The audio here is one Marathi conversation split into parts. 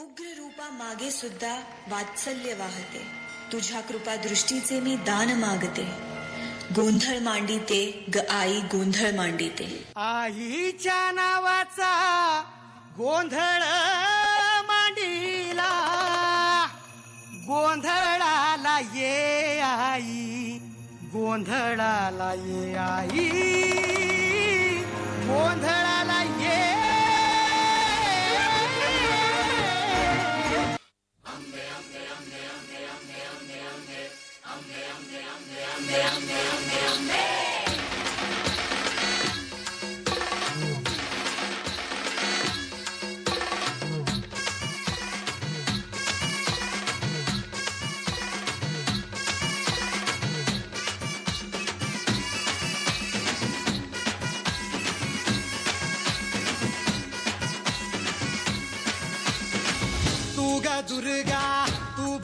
उग्र रूपा मागे सुद्धा वात्सल्य वाहते. तुझ्या कृपा दृष्टीचे मी दान मागते. गोंधळ मांडीते ग आई गोंधळ मांडीते. आईच्या नावाचा गोंधळ मांडीला. गोंधळाला ये आई गोंधळाला ये आई. दुर्गा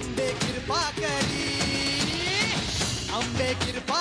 अंबे कृपा करी अंबे कृपा